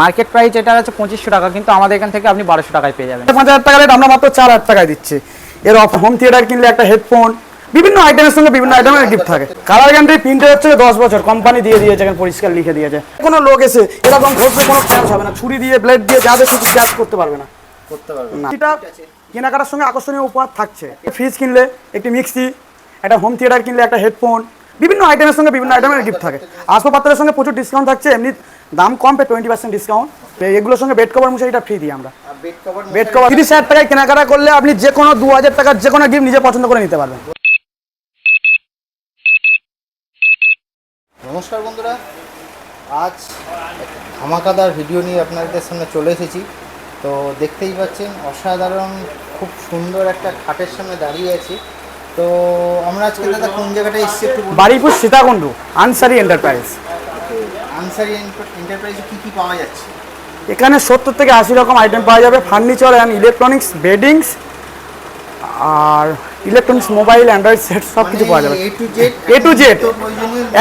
Market price এটা আছে পঁচিশশো টাকা কিন্তু আমাদের এখান থেকে আপনি বারোশো টাকায় পেয়ে যাবেন। পাঁচ হাজার টাকা রেট আমরা মাত্র চার হাজার টাকায় দিচ্ছি। এর অফ হোম থিয়েটার কিনলে একটা হেডফোন বিভিন্ন আইটেমের সঙ্গে বিভিন্ন আইটেমের গিফট থাকে। কালার গ্যারান্টি প্রিন্টে হচ্ছে দশ বছর কোম্পানি দিয়ে দিয়েছে এখানে পরিষ্কার লিখে দিয়েছে। কোনো লোক এসে এরকম ঘষলে কোনো চান্স হবে না। ছুরি দিয়ে ব্লেড দিয়ে যাদের কিছু ক্যাচ করতে পারবে না। করতে পারবে না। এটা কেনাকাটার সঙ্গে আকর্ষণীয় উপহার থাকছে। ফ্রিজ কিনলে একটি মিক্সি একটা হোম থিয়েটার কিনলে একটা হেডফোন বিভিন্ন আইটেমের সঙ্গে বিভিন্ন আইটেমের গিফট থাকে। আসবাবপত্রের সঙ্গে প্রচুর ডিসকাউন্ট থাকছে। এমনি দাম কম পে টোয়েন্টি পার্সেন্ট ডিসকাউন্ট এগুলোর সঙ্গে বেড কভার মুছে এটা ফ্রি দিই আমরা। বেড কভার তিরিশ হাজার টাকায় কেনাকাটা করলে আপনি যে কোনো দু হাজার টাকার যে কোনো গিফট নিজে পছন্দ করে নিতে পারবেন। নমস্কার বন্ধুরা আজ ধামাকাদার ভিডিও নিয়ে আপনাদের সামনে চলে এসেছি। তো দেখতেই পাচ্ছেন অসাধারণ খুব সুন্দর একটা খাটের সামনে দাঁড়িয়ে আছি। তো আমরা আজকে দাদা কোন জায়গাটায় এসেছি বাড়িপুর সীতাকুণ্ডু আনসারি এন্টারপ্রাইজ আনসারি এন্টারপ্রাইজে কী কী পাওয়া যাচ্ছে? এখানে সত্তর থেকে আশি রকম আইটেম পাওয়া যাবে ফার্নিচার অ্যান্ড ইলেকট্রনিক্স বেডিংস আর ইলেকট্রনিক্স মোবাইল অ্যান্ড্রয়েড সেট সব কিছু পাওয়া যাবে। A to Z.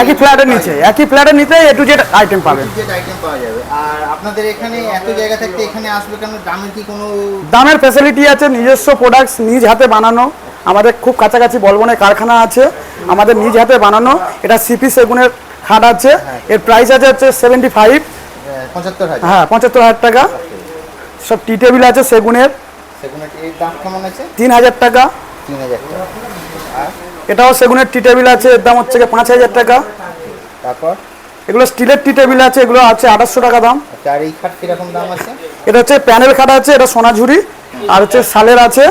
একই ফ্ল্যাটের নিচে একই ফ্ল্যাটের নিচে এ টু জেড আইটেম পাবেন। আইটেম পাওয়া যাবে। আর আপনাদের এখানে এত জায়গা থাকতে এখানে আসবে কেন? দামের কি কোনো দামের ফ্যাসিলিটি আছে নিজস্ব প্রোডাক্টস নিজ হাতে বানানো। আমাদের খুব কাছাকাছি বলবনে কারখানা আছে আমাদের নিজ হাতে বানানো। এটা সিপি সেগুনের খাট আছে এর প্রাইস আছে হচ্ছে সেভেন্টি ফাইভ পঁচাত্তর হ্যাঁ পঁচাত্তর হাজার টাকা। সব টি টেবিল আছে? সেগুনের তিন হাজার টাকা। এটাও সেগুনের টি টেবিল আছে এর দাম হচ্ছে পাঁচ হাজার টাকা। তারপর? এগুলো স্টিলের টি টেবিল আছে এগুলো আছে আঠাশশো টাকা দাম। আচ্ছা, আর এই খাট কীরকম দাম আছে? এটা হচ্ছে প্যানেল খাট আছে এটা সোনাঝুরি। আর হচ্ছে সালের আছে।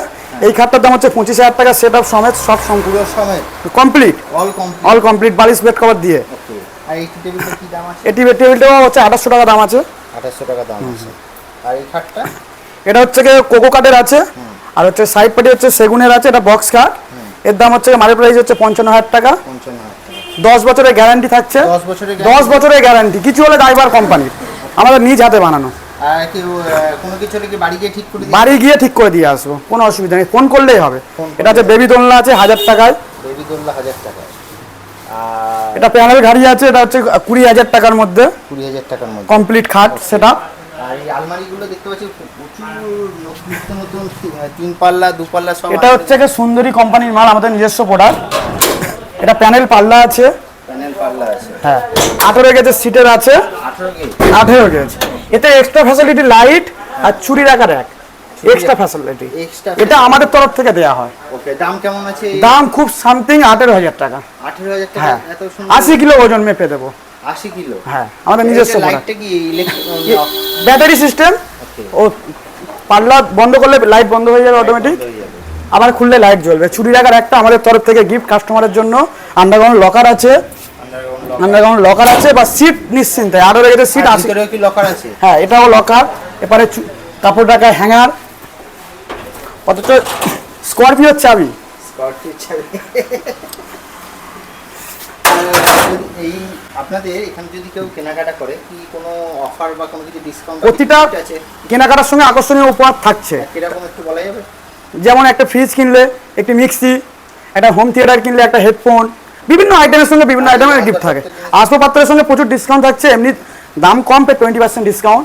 এই খাটটার দাম হচ্ছে পঁচিশ হাজার টাকা সেট আপ সমেত সব সম্পূর্ণ সমেত। Complete all complete all complete বালিশ বেড কভার দিয়ে। আর এই টেবিলটা কি দাম আছে? এটি টেবিলটাও হচ্ছে টাকা দাম আছে। টাকা দাম আছে। আর এই খাটটা? এটা হচ্ছে কোকো কাঠের আছে। আর হচ্ছে সাইড পাটি হচ্ছে সেগুনের আছে এটা বক্স কাঠ। এর দাম হচ্ছে মার্কেট প্রাইস হচ্ছে পঞ্চান্ন হাজার টাকা। দশ বছরের গ্যারান্টি থাকছে। দশ বছরের গ্যারান্টি কিছু হলে ড্রাইভার কোম্পানির আমাদের নিজ হাতে বানানো। বাড়ি গিয়ে ঠিক করে দিয়ে আসব? কোনো অসুবিধা নেই। ফোন করলেই হবে। এটা হচ্ছে বেবি দোলনা আছে হাজার টাকায়। বেবি দোল্লা হাজার টাকা আর এটা প্যানেল গাড়ি আছে এটা হচ্ছে কুড়ি হাজার টাকার মধ্যে। কুড়ি হাজার টাকার মধ্যে। কমপ্লিট খাট সেটা। আর এই আলমারিগুলো দেখতে পাচ্ছি প্রচুর নতুন তিন পাল্লা দু পাল্লা সব এটা হচ্ছে গিয়ে সুন্দরী কোম্পানির মাল আমাদের নিজস্ব প্রোডাক্ট এটা প্যানেল পাল্লা আছে। প্যানেল পাল্লা আছে। হ্যাঁ। আঠেরো গেজের সিটের আছে। আঠারো গেজ আঠেরো গেজ এতে এক্সট্রা ফ্যাসিলিটি লাইট আর চুরি রাখার এক। এক্সট্রা ফ্যাসিলিটি এটা আমাদের তরফ থেকে দেওয়া হয়। ওকে দাম কেমন আছে? দাম খুব সামথিং আঠেরো হাজার টাকা। আঠেরো হাজার টাকা? হ্যাঁ। এত আশি কিলো ওজন মেপে দেবো। আশি কিলো? হ্যাঁ আমাদের নিজস্ব ব্যাটারি সিস্টেম ও পাল্লা বন্ধ করলে লাইট বন্ধ হয়ে যাবে অটোমেটিক আবার খুললে লাইট জ্বলবে। চুরি রাখার একটা আমাদের তরফ থেকে গিফট কাস্টমারের জন্য আন্ডারগ্রাউন্ড লকার আছে। আন্ডারগ্রাউন্ড লকার আছে বা সিট নিশ্চিন্তে। আরও রেখেছে সিট আছে লকার আছে? হ্যাঁ এটাও লকার এপারে কাপড় রাখার হ্যাঙ্গার অথচ স্করপিওর চাবি। স্করপিও চাবি। এই আপনাদের এখানে যদি কেউ কেনাকাটা করে কি কোনো অফার বা কোনো কিছু ডিসকাউন্ট প্রতিটা কেনাকাটার সঙ্গে আকর্ষণীয় উপহার থাকছে। কীরকম একটু বলা যাবে? যেমন একটা ফ্রিজ কিনলে একটি মিক্সি একটা হোম থিয়েটার কিনলে একটা হেডফোন বিভিন্ন আইটেমের সঙ্গে বিভিন্ন আইটেমের গিফট থাকে। আসবাবপত্রের সঙ্গে প্রচুর ডিসকাউন্ট থাকছে এমনি দাম কম পে টোয়েন্টি পার্সেন্ট ডিসকাউন্ট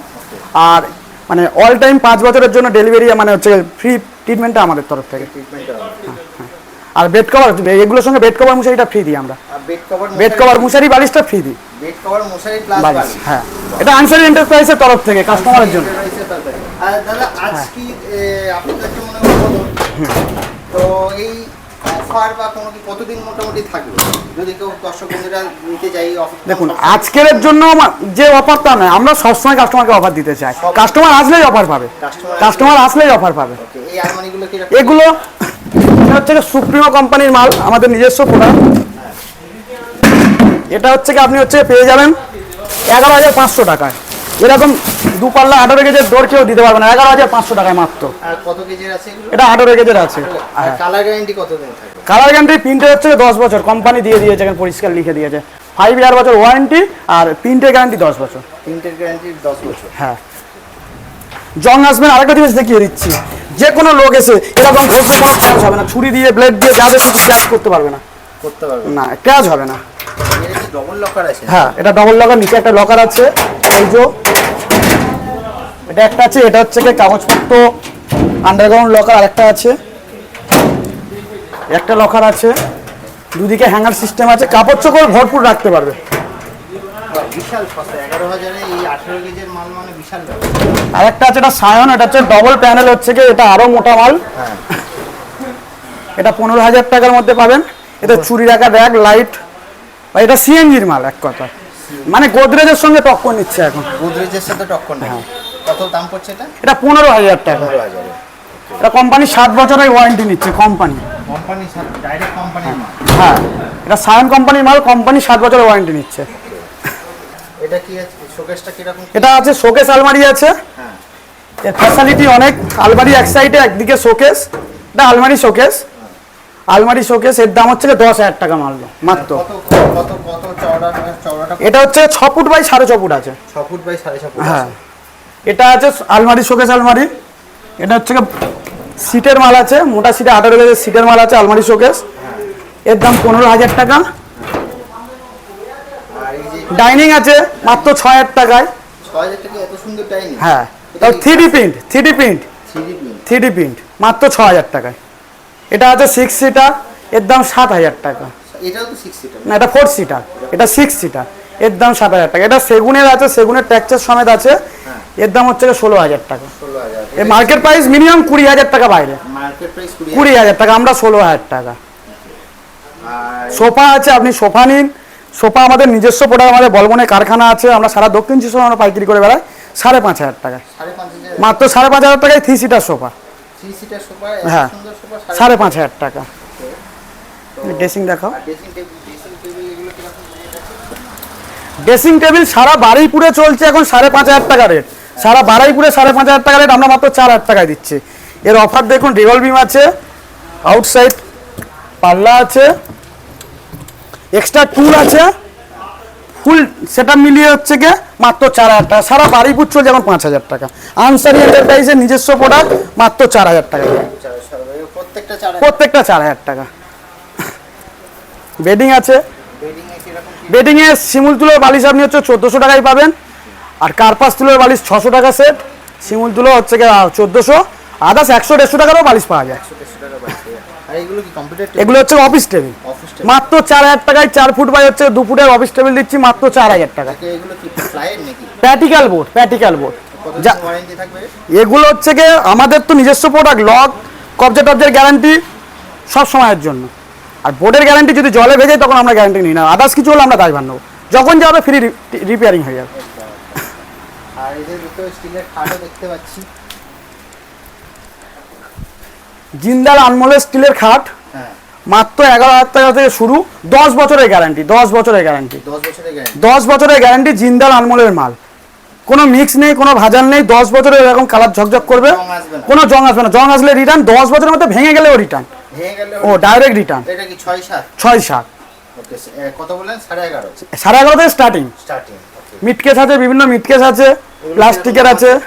আর মানে অল টাইম পাঁচ বছরের জন্য ডেলিভারি মানে হচ্ছে ফ্রি ট্রিটমেন্টটা আমাদের তরফ থেকে। ট্রিটমেন্ট আর বেড কভার এগুলোর সঙ্গে বেড কভার মুশারিটা ফ্রি দিই আমরা। বেড কভার মুশারি বালিশটা ফ্রি দিই। বেড কভার মশারি প্লাস বালিশ বালিশ। হ্যাঁ। এটা আনসারি এন্টারপ্রাইজের তরফ থেকে কাস্টমারের জন্য। দাদা আজ হ্যাঁ। কি এ, আপনাদের তো মনে হয় তো এই অফার বা কোনো কি কতদিন মোটামুটি থাকবে? যদি কেউ দর্শক বন্ধুরা নিতে চাই দেখুন আজকের জন্য যে অফারটা নয় আমরা সবসময় কাস্টমারকে অফার দিতে চাই। কাস্টমার আসলেই অফার পাবে। কাস্টমার আসলেই অফার পাবে। এগুলো হচ্ছে সুপ্রিমো কোম্পানির মাল আমাদের নিজস্ব প্রোডাক্ট এটা হচ্ছে কি আপনি হচ্ছে পেয়ে যাবেন এগারো হাজার পাঁচশো টাকায়। এরকম দু পাল্লা আঠারো কেজির দৌড় কেউ দিতে পারবে না এগারো হাজার পাঁচশো টাকায় মাত্র। কত কেজির আছে এটা আঠারো কেজির আছে। কালার গ্যারান্টি কালার প্রিন্টের হচ্ছে দশ বছর কোম্পানি দিয়ে দিয়েছে এখানে পরিষ্কার লিখে দিয়েছে। ফাইভ ইয়ার বছর ওয়ারেন্টি আর প্রিন্টের গ্যারান্টি দশ বছর। তিনটের গ্যারান্টি দশ বছর। হ্যাঁ। জং আসবেন আরেকটা জিনিস দেখিয়ে দিচ্ছি। যে কোনো লোক এসে এরকম ঘষলে কোনো চান্স হবে না ছুরি দিয়ে ব্লেড দিয়ে যাবে কিছু ক্যাচ করতে পারবে না। করতে পারবে না। ক্যাচ হবে না। ডবল লকার আছে। হ্যাঁ এটা ডবল লকার নিচে একটা লকার আছে। এই যে এটা একটা আছে এটা হচ্ছে কাগজপত্র আন্ডারগ্রাউন্ড লকার আরেকটা আছে। একটা লকার আছে দুদিকে হ্যাঙ্গার সিস্টেম আছে কাপড় চোপড় ভরপুর রাখতে পারবে। মানে ব্যাপার। আরেকটা আছে এটা সায়ন এটা হচ্ছে ডবল প্যানেল হচ্ছে কি এটা আরও মোটা মাল। হ্যাঁ। এটা পনেরো হাজার টাকার মধ্যে পাবেন। এটা চুরি রাখা ব্যাগ লাইট এটা সিএনজির মাল এক কথা। মানে গোদরেজের সঙ্গে টক্কর নিচ্ছে এখন। গোদরেজের সাথে টক্কর নেই। কত দাম পড়ছে এটা? এটা পনেরো হাজার টাকা। এটা কোম্পানি সাত বছরের ওয়ারেন্টি নিচ্ছে কোম্পানি ডাইরেক্ট কোম্পানির হ্যাঁ। এটা সায়ন কোম্পানির মাল কোম্পানি সাত বছরের ওয়ারেন্টি নিচ্ছে। এটা কি আছে? শোকেসটা কীরকম? এটা আছে শোকেস আলমারি আছে। হ্যাঁ। এর ফ্যাসিলিটি অনেক। আলমারি এক সাইডে একদিকে শোকেস এটা আলমারি শোকেস। আলমারি শোকেস এর দাম হচ্ছে দশ হাজার টাকা মাল মাত্র। এটা হচ্ছে ছ ফুট বাই সাড়ে ছ ফুট আছে। ছ ফুট বাই সাড়ে ছ ফুট হ্যাঁ। আছে। এটা আছে আলমারি শোকেস আলমারি। এটা হচ্ছে সিটের মাল আছে মোটা সিটে আঠারো গেজের সিটের মাল আছে আলমারি শোকেস। এর দাম পনেরো হাজার টাকা। ডাইনিং আছে মাত্র ছ হাজার টাকায়। হ্যাঁ তাও three print three print. Three pin three print মাত্র ছ হাজার টাকায়। এটা আছে সিক্স সিটার এর দাম সাত হাজার টাকা। না এটা ফোর সিটার এটা সিক্স সিটার এর দাম সাত হাজার টাকা। এটা সেগুনের আছে সেগুনের ট্যাক্সের সমেত আছে। এর দাম হচ্ছে ষোলো হাজার টাকা। এর মার্কেট প্রাইস মিনিমাম কুড়ি হাজার টাকা বাইরে। কুড়ি হাজার। টাকা আমরা ষোলো হাজার টাকা। সোফা আছে আপনি সোফা নিন। সোফা আমাদের নিজস্ব প্রোডাক্ট আমাদের বলবনে কারখানা আছে আমরা সারা দক্ষিণ চব্বিশ আমরা পাইকারি করে বেড়াই সাড়ে পাঁচ হাজার টাকা। মাত্র সাড়ে পাঁচ হাজার টাকায় থ্রি সিটার সোফা। হ্যাঁ। সাড়ে পাঁচ হাজার। টাকা। ড্রেসিং দেখাও। ড্রেসিং টেবিল সারা বারুইপুরে চলছে এখন সাড়ে পাঁচ হাজার টাকা রেট সারা বারুইপুরে সাড়ে পাঁচ হাজার টাকা রেট আমরা মাত্র চার হাজার টাকায় দিচ্ছি। এর অফার দেখুন রিভল বিম আছে আউটসাইড পাল্লা আছে এক্সট্রা টুল আছে ফুল সেটা মিলিয়ে হচ্ছে গিয়ে মাত্র চার হাজার টাকা। সারা বারুইপুর চলছে এখন পাঁচ হাজার টাকা। আনসারি এন্টারপ্রাইজের নিজস্ব প্রোডাক্ট মাত্র চার হাজার টাকা। প্রত্যেকটা চার হাজার। টাকা। বেডিং আছে। বেডিংয়ে শিমুল তুলোর বালিশ আপনি হচ্ছে চোদ্দোশো টাকায় পাবেন। আর কার্পাস তুলোর বালিশ ছশো টাকা সেট শিমুল তুলো হচ্ছে চোদ্দোশো আদার্স একশো দেড়শো টাকারও বালিশ পাওয়া যায়। এগুলো হচ্ছে অফিস টেবিল মাত্র চার হাজার টাকায় চার ফুট বাই হচ্ছে দু ফুটের অফিস টেবিল দিচ্ছি মাত্র চার হাজার টাকা। প্র্যাকটিক্যাল বোর্ড প্র্যাকটিক্যাল বোর্ড এগুলো হচ্ছে গিয়ে আমাদের তো নিজস্ব প্রোডাক্ট লক কবজা টবজের গ্যারান্টি সব সময়ের জন্য। আর বোর্ডের গ্যারান্টি যদি জলে ভেজে তখন আমরা গ্যারান্টি নিই না। আদার্স কিছু হলে আমরা দায়ভার নেব। যখন যাবে ফ্রি রিপেয়ারিং হয়ে যাবে। আর এই যে দুটো স্টিলের খাটও দেখতে পাচ্ছি। জিন্দাল আনমোলের স্টিলের খাট। হ্যাঁ। মাত্র এগারো হাজার টাকা থেকে শুরু দশ বছরের গ্যারান্টি দশ বছরের গ্যারান্টি। দশ বছরের গ্যারান্টি। জিন্দাল আনমোলের মাল। কোনো মিক্স নেই কোনো ভাজাল নেই দশ বছরের এরকম কালার ঝকঝক করবে। কোনো জং আসবে না। জং আসলে রিটার্ন দশ বছরের মধ্যে ভেঙে গেলেও রিটার্ন ও ডাইরেক্ট রিটার্ন ছয় সাত? কত বললেন? সাড়ে এগারো। সাড়ে এগারো থেকে স্টার্টিং স্টার্টিং মিটকেস আছে বিভিন্ন মিটকেস আছে প্লাস্টিকের আছে।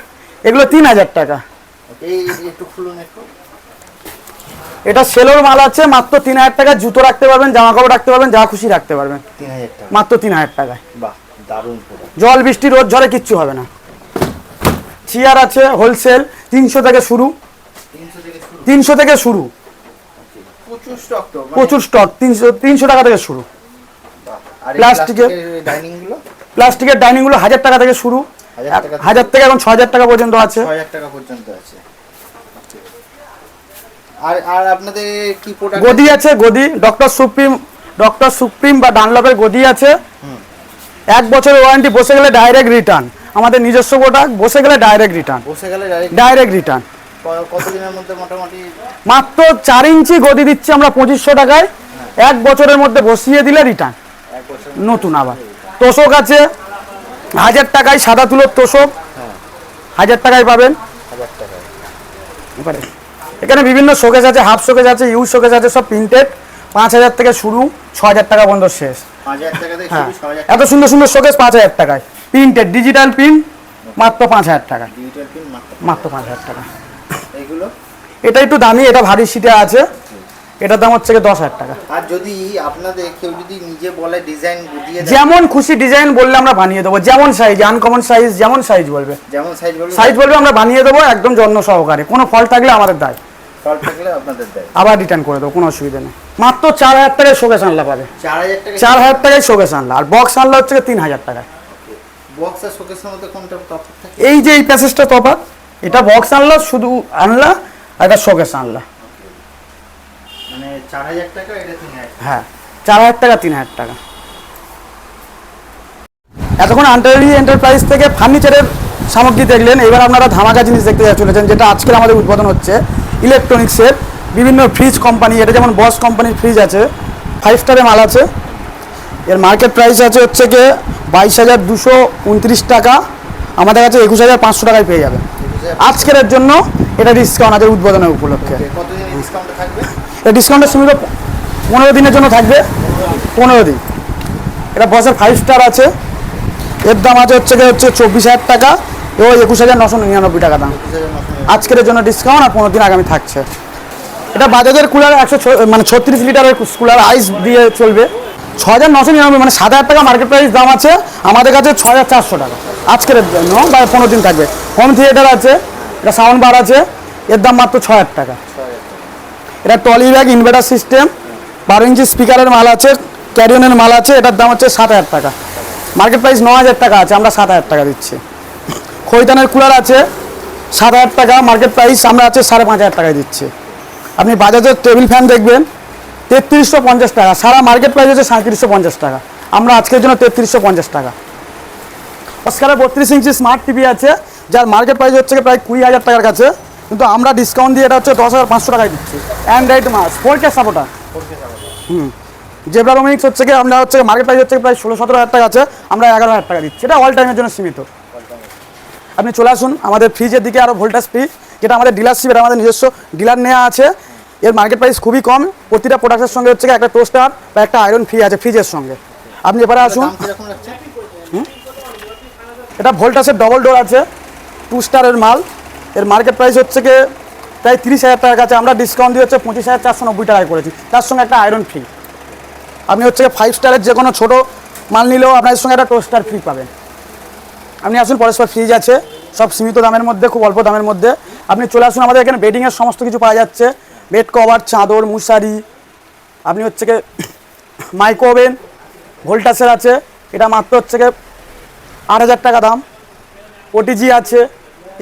এগুলো তিন হাজার টাকা। এটা সেলোর মাল আছে মাত্র তিন হাজার টাকা। জুতো রাখতে পারবেন জামা কাপড় রাখতে পারবেন যা খুশি রাখতে পারবেন। মাত্র তিন হাজার টাকায়। জল বৃষ্টি রোদ ঝড়ে কিচ্ছু হবে না। চেয়ার আছে হোলসেল তিনশো থেকে শুরু। তিনশো থেকে শুরু। প্রচুর স্টক মানে- তিনশো তিনশো টাকা থেকে শুরু। প্লাস্টিকের- প্লাস্টিকের ডাইনিংগুলো? প্লাস্টিকের ডাইনিংগুলো হাজার টাকা থেকে শুরু। হাজার থেকে- এখন ছ হাজার টাকা পর্যন্ত আছে। ছয় হাজার টাকা পর্যন্ত আছে। আর আর আপনাদের কি প্রোডাক্ট গদি আছে? গদি। ডক্টর সুপ্রিম ডক্টর সুপ্রিম বা ডানলপের গদি আছে। এক বছরের ওয়ারেন্টি বসে গেলে ডাইরেক্ট রিটার্ন আমাদের নিজস্ব প্রোডাক্ট বসে গেলে ডাইরেক্ট রিটার্ন বসে গেলে ডাইরেক্ট ডাইরেক্ট রিটার্ন কতদিনের মধ্যে মোটামুটি? মাত্র চার ইঞ্চি গদি দিচ্ছি আমরা পঁচিশশো টাকায়। এক বছরের মধ্যে বসিয়ে দিলে রিটার্ন নতুন আবার। তোষক আছে। হাজার টাকায় সাদা তুলোর তোষক। হাজার টাকায় পাবেন। এবারে এখানে বিভিন্ন শোকেস আছে হাফ শোকেজ আছে ইউজ শোকেস আছে সব প্রিন্টেড পাঁচ হাজার থেকে শুরু ছ হাজার টাকা পর্যন্ত শেষ। হ্যাঁ এত সুন্দর সুন্দর শোকেস পাঁচ হাজার টাকায়। প্রিন্টেড ডিজিটাল প্রিন্ট মাত্র পাঁচ হাজার টাকা। মাত্র পাঁচ হাজার টাকা। এটা একটু দামি এটা ভারী সিটে আছে। এটার দাম হচ্ছে দশ হাজার টাকা। আর যদি আপনাদের কেউ যদি নিজে বলে ডিজাইন দিয়ে যেমন খুশি ডিজাইন বললে আমরা বানিয়ে দেবো যেমন সাইজ আনকমন সাইজ যেমন সাইজ বলবে। যেমন সাইজ বলবে সাইজ বলবে আমরা বানিয়ে দেবো একদম যত্ন সহকারে। কোনো ফল থাকলে আমাদের দায়। ফল থাকলে আপনাদের দেয়। আবার রিটার্ন করে দেবো কোনো অসুবিধা নেই। মাত্র চার হাজার টাকায় শোকেস আনলা পাবে। চার হাজার টাকায় শোকেস আনলা। আর বক্স আনলা হচ্ছে তিন হাজার টাকা বক্স আর শোকেসের মধ্যে কোনটা তফাৎ থাকে? এই যে এই প্যাসেজটা তফাৎ এটা বক্স আনলা শুধু আনলা আর এটা শোকেস আনলা। চার হাজার টাকা এটা তিন হাজার হ্যাঁ চার হাজার টাকা তিন হাজার টাকা। এতক্ষণ আন্টারি এন্টারপ্রাইজ থেকে ফার্নিচারের সামগ্রী দেখলেন এবার আপনারা ধামাকা জিনিস দেখতে চলেছেন যেটা আজকের আমাদের উদ্বোধন হচ্ছে ইলেকট্রনিক্সের বিভিন্ন ফ্রিজ কোম্পানি এটা যেমন বস কোম্পানির ফ্রিজ আছে ফাইভ স্টারের মাল আছে। এর মার্কেট প্রাইস আছে হচ্ছে গিয়ে বাইশ হাজার দুশো উনত্রিশ টাকা আমাদের কাছে একুশ হাজার পাঁচশো টাকায় পেয়ে যাবে আজকের জন্য এটা ডিসকাউন্ট আছে উদ্বোধনের উপলক্ষে। এটা ডিসকাউন্টের সীমিত পনেরো দিনের জন্য থাকবে পনেরো দিন। এটা বসের ফাইভ স্টার আছে। এর দাম আছে হচ্ছে গিয়ে হচ্ছে চব্বিশ হাজার টাকা এবং একুশ হাজার নশো নিরানব্বই টাকা দাম। আজকের জন্য ডিসকাউন্ট আর পনেরো দিন আগামী থাকছে। এটা বাজাজের কুলার একশো মানে ছত্রিশ লিটারের কুলার আইস দিয়ে চলবে। ছ হাজার নশো নিরানব্বই মানে সাত হাজার টাকা মার্কেট প্রাইস দাম আছে। আমাদের কাছে ছ হাজার চারশো টাকা। আজকের জন্য বা পনেরো দিন থাকবে। হোম থিয়েটার আছে এটা সাউন্ড বার আছে। এর দাম মাত্র ছ হাজার টাকা। এটা টলি ব্যাগ ইনভার্টার সিস্টেম বারো ইঞ্চি স্পিকারের মাল আছে ক্যারিয়নের মাল আছে, এটার দাম হচ্ছে সাত হাজার টাকা। মার্কেট প্রাইস ন হাজার টাকা আছে, আমরা সাত হাজার টাকা দিচ্ছি। খৈতানের কুলার আছে, সাত হাজার টাকা মার্কেট প্রাইস আমরা আছে সাড়ে পাঁচ হাজার টাকায় দিচ্ছি। আপনি বাজাজের টেবিল ফ্যান দেখবেন, তেত্রিশশো পঞ্চাশ টাকা, সারা মার্কেট প্রাইস হচ্ছে সাঁত্রিশশো পঞ্চাশ টাকা। আমরা আজকের জন্য তেত্রিশশো পঞ্চাশ টাকা। অস্কারের বত্রিশ ইঞ্চি স্মার্ট টিভি আছে, যার মার্কেট প্রাইস হচ্ছে প্রায় কুড়ি হাজার টাকার কাছে। কিন্তু আমরা ডিসকাউন্ট দিয়ে এটা হচ্ছে দশ হাজার পাঁচশো টাকায় দিচ্ছি। অ্যান্ড্রয়েড মাস ফোর কে সাপোর্টার হুম। জেব্রা রোমিক্স হচ্ছে কি আমরা হচ্ছে মার্কেট প্রাইস হচ্ছে প্রায় ষোলো সতেরো হাজার টাকা আছে আমরা এগারো হাজার টাকা দিচ্ছি। এটা অল টাইমের জন্য সীমিত। আপনি চলে আসুন আমাদের ফ্রিজের দিকে আরও ভোল্টাস ফ্রিজ যেটা আমাদের ডিলারশিপ এটা আমাদের নিজস্ব ডিলার নেওয়া আছে। এর মার্কেট প্রাইস খুবই কম প্রতিটা প্রোডাক্টের সঙ্গে হচ্ছে একটা টোস্টার বা একটা আয়রন ফ্রি আছে ফ্রিজের সঙ্গে। আপনি এবারে আসুন। এটা ভোল্টাসের ডবল ডোর আছে টু স্টারের মাল। এর মার্কেট প্রাইস হচ্ছে কি প্রায় তিরিশ হাজার টাকার কাছে। আমরা ডিসকাউন্ট দিয়ে হচ্ছে পঁচিশ হাজার চারশো নব্বই টাকায় করেছি। তার সঙ্গে একটা আয়রন ফ্রি আপনি হচ্ছে ফাইভ স্টারের যে কোনো ছোটো মাল নিলেও আপনার সঙ্গে একটা টোস্টার ফ্রি পাবেন। আপনি আসুন, পরস্পর ফ্রিজ আছে, সব সীমিত দামের মধ্যে, খুব অল্প দামের মধ্যে। আপনি চলে আসুন, আমাদের এখানে বেডিংয়ের সমস্ত কিছু পাওয়া যাচ্ছে। বেড কভার চাদর মুশারি আপনি হচ্ছে কি মাইক্রো ওভেন ভোল্টাসের আছে। এটা মাত্র হচ্ছে কি আট হাজার টাকা দাম। ওটিজি আছে।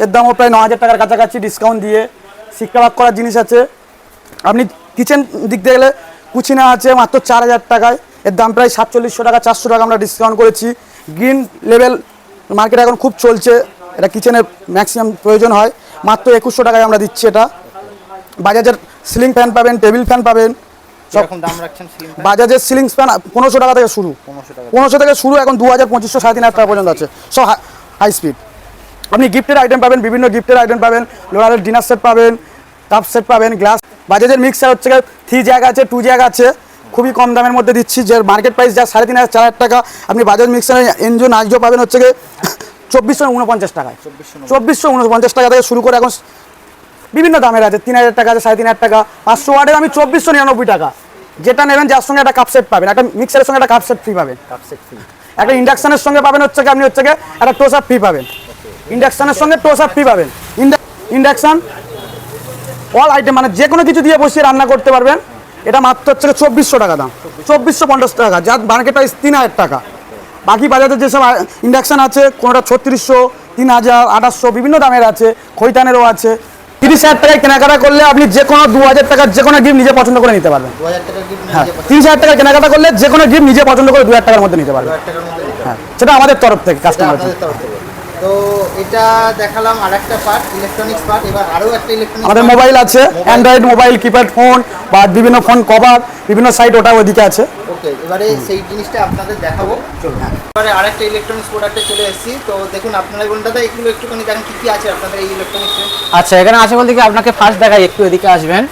এর দামও প্রায় ন হাজার টাকার কাছাকাছি ডিসকাউন্ট দিয়ে শিক্ষাবাক করার জিনিস আছে। আপনি কিচেন দিক দিয়ে গেলে কুচিনা আছে মাত্র চার হাজার টাকায়। এর দাম প্রায় সাতচল্লিশশো টাকা চারশো টাকা আমরা ডিসকাউন্ট করেছি। গ্রিন লেভেল মার্কেট এখন খুব চলছে। এটা কিচেনের ম্যাক্সিমাম প্রয়োজন হয়। মাত্র একুশশো টাকায় আমরা দিচ্ছি এটা। বাজাজের সিলিং ফ্যান পাবেন টেবিল ফ্যান পাবেন। বাজাজের সিলিং ফ্যান পনেরোশো টাকা থেকে শুরু। পনেরোশো পনেরোশো থেকে শুরু এখন দু হাজার পঁচিশশো সাড়ে তিন হাজার টাকা পর্যন্ত আছে। সব হাই স্পিড আপনি গিফটের আইটেম পাবেন বিভিন্ন গিফটের আইটেম পাবেন লোহারের ডিনার সেট পাবেন কাপ সেট পাবেন গ্লাস বাজাজের মিক্সার হচ্ছে থ্রি জ্যাক আছে টু জ্যাক আছে। খুবই কম দামের মধ্যে দিচ্ছি যে মার্কেট প্রাইস যা সাড়ে তিন হাজার চার হাজার টাকা আপনি বাজাজ মিক্সারের এনজো নাইজো পাবেন হচ্ছে গিয়ে চব্বিশশো উনপঞ্চাশ টাকায়। চব্বিশশো উনপঞ্চাশ। টাকা থেকে শুরু করে এখন বিভিন্ন দামের আছে তিন হাজার টাকা আছে সাড়ে তিন হাজার টাকা পাঁচশো ওয়াটের আমি চব্বিশশো নিরানব্বই টাকা। যেটা নেবেন যার সঙ্গে একটা কাপ সেট পাবেন একটা মিক্সারের সঙ্গে একটা কাপ সেট ফ্রি পাবেন। কাপ সেট ফ্রি একটা ইন্ডাকশনের সঙ্গে পাবেন হচ্ছে আপনি হচ্ছে একটা টোসার ফ্রি পাবেন। ইন্ডাকশনের সঙ্গে টোসার ফ্রি পাবেন। ইন্ডাকশান অল আইটেম মানে যে কোনো কিছু দিয়ে বসিয়ে রান্না করতে পারবেন। এটা মাত্র হচ্ছে চব্বিশশো টাকা দাম। চব্বিশশো পঞ্চাশ টাকা যার মার্কেট প্রাইস তিন হাজার টাকা। বাকি বাজারে যেসব ইন্ডাকশান আছে কোনোটা ছত্রিশশো তিন হাজার আঠাশশো বিভিন্ন দামের আছে খৈতানেরও আছে। তিরিশ হাজার টাকায় কেনাকাটা করলে আপনি যে কোনো দু হাজার টাকার যে কোনো গিফট নিজে পছন্দ করে নিতে পারবেন। টাকা হ্যাঁ তিরিশ হাজার টাকার কেনাকাটা করলে যে কোনো গিফট নিজে পছন্দ করে দু হাজার টাকার মধ্যে নিতে পারবেন। হ্যাঁ সেটা আমাদের তরফ থেকে কাস্টমার তো এটা দেখালাম আর একটা পার্ট ইলেকট্রনিক্স পার্ট এবার আরও একটা ইলেকট্রনিক্স আমাদের মোবাইল আছে অ্যান্ড্রয়েড মোবাইল কিপ্যাড ফোন বা বিভিন্ন ফোন কভার বিভিন্ন সাইট ওটা ওইদিকে আছে। ওকে এবারে সেই জিনিসটা আপনাদের দেখাবো। চলুন। এবারে আরেকটা ইলেকট্রনিক্স প্রোডাক্টে চলে এসেছি। তো দেখুন আপনারা বলুন দাদা এগুলো একটুখানি দেখেন কী কী আছে আপনাদের এই ইলেকট্রনিক্সে আচ্ছা এখানে আছে বলতে কি আপনাকে ফার্স্ট দেখাই একটু এদিকে আসবেন।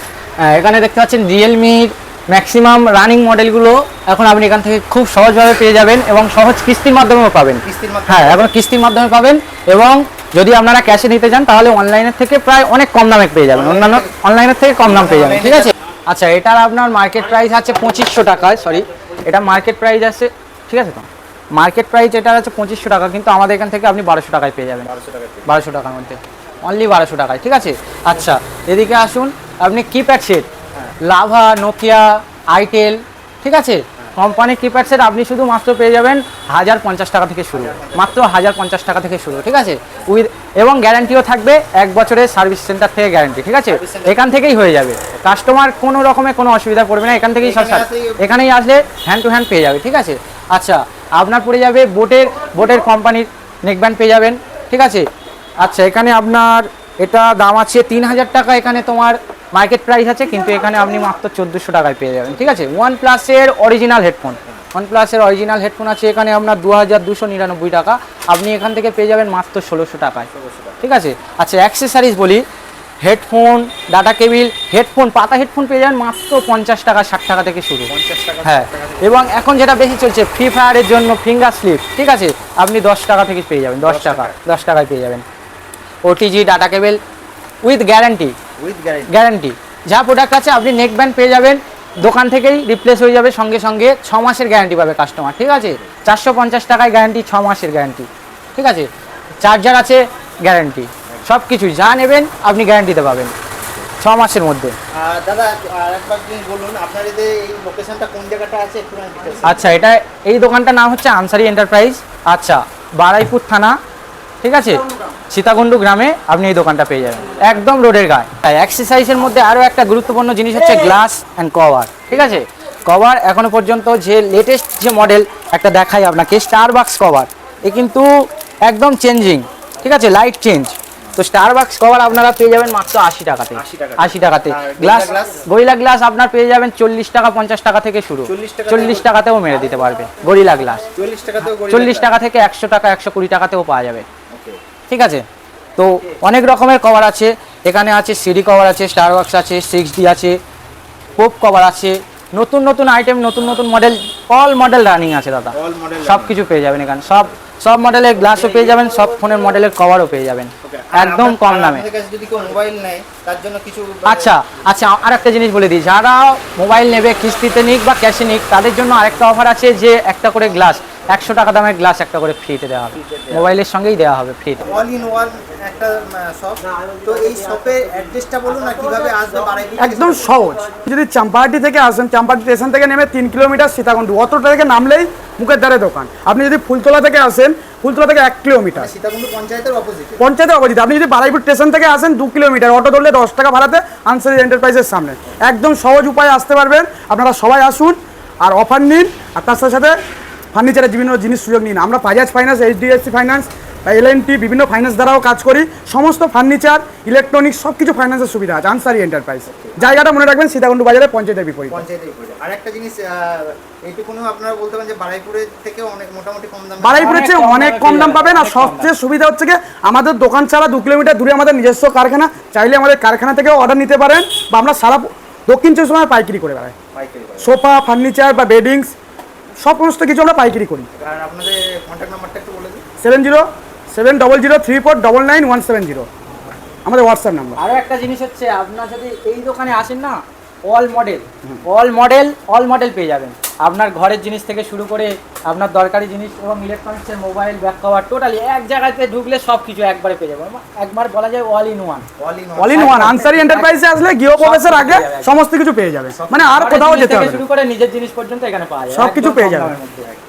এখানে দেখতে পাচ্ছেন রিয়েলমির ম্যাক্সিমাম রানিং মডেলগুলো এখন আপনি এখান থেকে খুব সহজভাবে পেয়ে যাবেন এবং সহজ কিস্তির মাধ্যমেও পাবেন। হ্যাঁ এখন কিস্তির মাধ্যমে পাবেন এবং যদি আপনারা ক্যাশে নিতে চান তাহলে অনলাইনের থেকে প্রায় অনেক কম দামে পেয়ে যাবেন। অন্যান্য অনলাইনের থেকে কম দাম পেয়ে যাবেন ঠিক আছে? আচ্ছা এটার আপনার মার্কেট প্রাইস আছে পঁচিশশো টাকা সরি এটা মার্কেট প্রাইস আছে ঠিক আছে তো? মার্কেট প্রাইস এটার আছে পঁচিশশো টাকা কিন্তু আমাদের এখান থেকে আপনি বারোশো টাকায় পেয়ে যাবেন। বারোশো টাকার মধ্যে। অনলি বারোশো টাকায় ঠিক আছে? আচ্ছা এদিকে আসুন। আপনি keypad set Lava Nokia itel ঠিক আছে? কোম্পানির কিপ্যাড সেট আপনি শুধু মাত্র পেয়ে যাবেন হাজার পঞ্চাশ টাকা থেকে শুরু মাত্র হাজার পঞ্চাশ টাকা থেকে শুরু ঠিক আছে? উইথ এবং গ্যারান্টিও থাকবে এক বছরের সার্ভিস সেন্টার থেকে গ্যারান্টি ঠিক আছে? এখান থেকেই হয়ে যাবে। কাস্টমার কোনো রকমের কোনো অসুবিধা পড়বে না এখান থেকেই সব এখানে এখানেই আসলে হ্যান্ড টু হ্যান্ড পেয়ে যাবে ঠিক আছে? আচ্ছা আপনার পড়ে যাবে বোটের বোটের কোম্পানির নেকব্যান্ড পেয়ে যাবেন ঠিক আছে? আচ্ছা এখানে আপনার এটা দাম আছে তিন হাজার টাকা এখানে তোমার মার্কেট প্রাইস আছে কিন্তু এখানে আপনি মাত্র চোদ্দোশো টাকায় পেয়ে যাবেন ঠিক আছে? ওয়ান প্লাসের অরিজিনাল হেডফোন ওয়ান প্লাসের অরিজিনাল হেডফোন আছে এখানে আপনার দু হাজার দুশো নিরানব্বই টাকা। আপনি এখান থেকে পেয়ে যাবেন মাত্র ষোলোশো টাকায় ঠিক আছে? আচ্ছা অ্যাক্সেসারিজ বলি। হেডফোন ডাটা কেবিল হেডফোন পাতা হেডফোন পেয়ে যাবেন মাত্র পঞ্চাশ টাকা ষাট টাকা থেকে শুরু। হ্যাঁ এবং এখন যেটা বেশি চলছে ফ্রি ফায়ারের জন্য ফিঙ্গার স্লিপ ঠিক আছে? আপনি দশ টাকা থেকে পেয়ে যাবেন দশ টাকা। দশ টাকায় পেয়ে যাবেন। OTG data cable with guarantee with guarantee যা প্রোডাক্ট আছে আপনি নেক ব্যান্ড পেয়ে যাবেন দোকান থেকেই রিপ্লেস হয়ে যাবে সঙ্গে সঙ্গে ছ মাসের গ্যারান্টি পাবে কাস্টমার ঠিক আছে? চারশো পঞ্চাশ টাকায় গ্যারান্টি ছ মাসের গ্যারান্টি ঠিক আছে? চার্জার আছে গ্যারান্টি সব কিছুই যা নেবেন আপনি গ্যারান্টিতে পাবেন ছ মাসের মধ্যে। দাদা আর বলুন আপনাদের এই লোকেশনটা কোন জায়গাটা আছে আচ্ছা এটা এই দোকানটার নাম হচ্ছে আনসারি এন্টারপ্রাইজ আচ্ছা বারাইপুর থানা ঠিক আছে? সীতাকুণ্ডু গ্রামে আপনি এই দোকানটা পেয়ে যাবেন। একদম রোডের গায়ে। তাই এক্সারসাইজের মধ্যে আরও একটা গুরুত্বপূর্ণ জিনিস হচ্ছে গ্লাস অ্যান্ড কভার ঠিক আছে? কভার এখনও পর্যন্ত যে লেটেস্ট যে মডেল একটা দেখাই আপনাকে স্টার বাক্স কভার এ কিন্তু একদম চেঞ্জিং ঠিক আছে? লাইট চেঞ্জ তো স্টার বাক্স কভার আপনারা পেয়ে যাবেন মাত্র আশি টাকাতে। আশি টাকাতে। গ্লাস গরিলা গ্লাস আপনার পেয়ে যাবেন চল্লিশ টাকা পঞ্চাশ টাকা থেকে শুরু। চল্লিশ টাকাতেও মেরে দিতে পারবে। গরিলা গ্লাস চল্লিশ টাকা থেকে একশো টাকা একশো কুড়ি টাকাতেও পাওয়া যাবে। ঠিক আছে? তো অনেক রকমের কভার আছে। এখানে আছে সিডি কভার আছে স্টার বক্স আছে সিক্স ডি আছে পোপ কভার আছে। নতুন নতুন আইটেম নতুন নতুন মডেল অল মডেল রানিং আছে দাদা। সব কিছু পেয়ে যাবেন এখানে। সব সব মডেলের গ্লাসও পেয়ে যাবেন সব ফোনের মডেলের কভারও পেয়ে যাবেন। একদম কম দামে। আপনাদের কাছে যদি কেউ মোবাইল নেয় তার জন্য কিছু আচ্ছা আচ্ছা আর একটা জিনিস বলে দিই। যারা মোবাইল নেবে কিস্তিতে নিক বা ক্যাশে নিক তাদের জন্য আরেকটা অফার আছে যে একটা করে গ্লাস একশো টাকা দামের গ্লাস একটা করে ফ্রিতে দেওয়া হবে। মোবাইলের সঙ্গেই দেওয়া হবে ফ্রিতে অল ইন ওয়ান একটা শপ তো এই শপের অ্যাড্রেসটা বলুন না কীভাবে আসবে একদম সহজ। যদি চাম্পাহাটি থেকে আসেন চাম্পাহাটি স্টেশন থেকে নেমে তিন কিলোমিটার সীতাকুণ্ড অতটা থেকে নামলেই মুখের দ্বারে দোকান। আপনি যদি ফুলতলা থেকে আসেন ফুলতলা থেকে এক কিলোমিটার। সীতাকুণ্ড পঞ্চায়েতের অপোজিট পঞ্চায়েতের অপোজিট আপনি যদি বারাইপুর স্টেশন থেকে আসেন দু কিলোমিটার অটো ধরলে দশ টাকা ভাড়াতে আনসারি এন্টারপ্রাইজের সামনে। একদম সহজ উপায়ে আসতে পারবেন। আপনারা সবাই আসুন আর অফার নিন আর তার সাথে সাথে ফার্নিচারের বিভিন্ন জিনিস সুযোগ নিন। আমরা বাজাজ ফাইন্যান্স এইচডিএফসি ফাইন্যান্স বা এল বিভিন্ন ফাইন্যান্স দ্বারাও কাজ করি। সমস্ত ফার্নিচার ইলেকট্রনিক্স সব কিছু ফাইন্যান্সের সুবিধা আছে আনসারি এন্টারপ্রাইজ। জায়গাটা মনে রাখবেন সীতাকুণ্ড বাজারে পঞ্চায়েতের বিপরীত। আর একটা জিনিস এইটুকুনিও আপনারা বলতে পারেন যে বারাইপুরের থেকে অনেক মোটামুটি কম দাম বারাইপুরের চেয়ে অনেক কম অনেক কম দামে পাবেন আর সবচেয়ে সুবিধা হচ্ছে কি আমাদের দোকান ছাড়া দু কিলোমিটার দূরে আমাদের নিজস্ব কারখানা চাইলে আমাদের কারখানা থেকেও অর্ডার নিতে পারেন বা আমরা সারা দক্ষিণ চব্বিশ পরগনায় পাইকারি করে বেড়াই। পাইকারি করে। সোফা ফার্নিচার বা বেডিংস সমস্ত কিছু আমরা পাইকারি করি। আর আপনাদের কন্ট্যাক্ট নাম্বারটা একটু বলে দিন। Seven zero seven double zero three four double nine one seven zero আমাদের হোয়াটসঅ্যাপ নাম্বার আরও একটা জিনিস হচ্ছে আপনার যদি এই দোকানে আসেন না all model all model all model পেয়ে যাবেন। আপনার ঘরের জিনিস থেকে শুরু করে আপনার দরকারি জিনিস এবং ইলেকট্রনিক্সের মোবাইল ব্যাক কভার টোটালি এক জায়গাতে ঢুকলে সব কিছু একবারে পেয়ে যাবেন। একবার বলা যায় all in one all in one Ansari এন্টারপ্রাইজে আসলে গিও প্রবেশের আগে সমস্ত কিছু পেয়ে যাবে। মানে আর কোথাও যেতে হবে শুরু করে নিজের জিনিস পর্যন্ত এখানে পাওয়া যায়। সব কিছু পেয়ে যাবেন যাবে।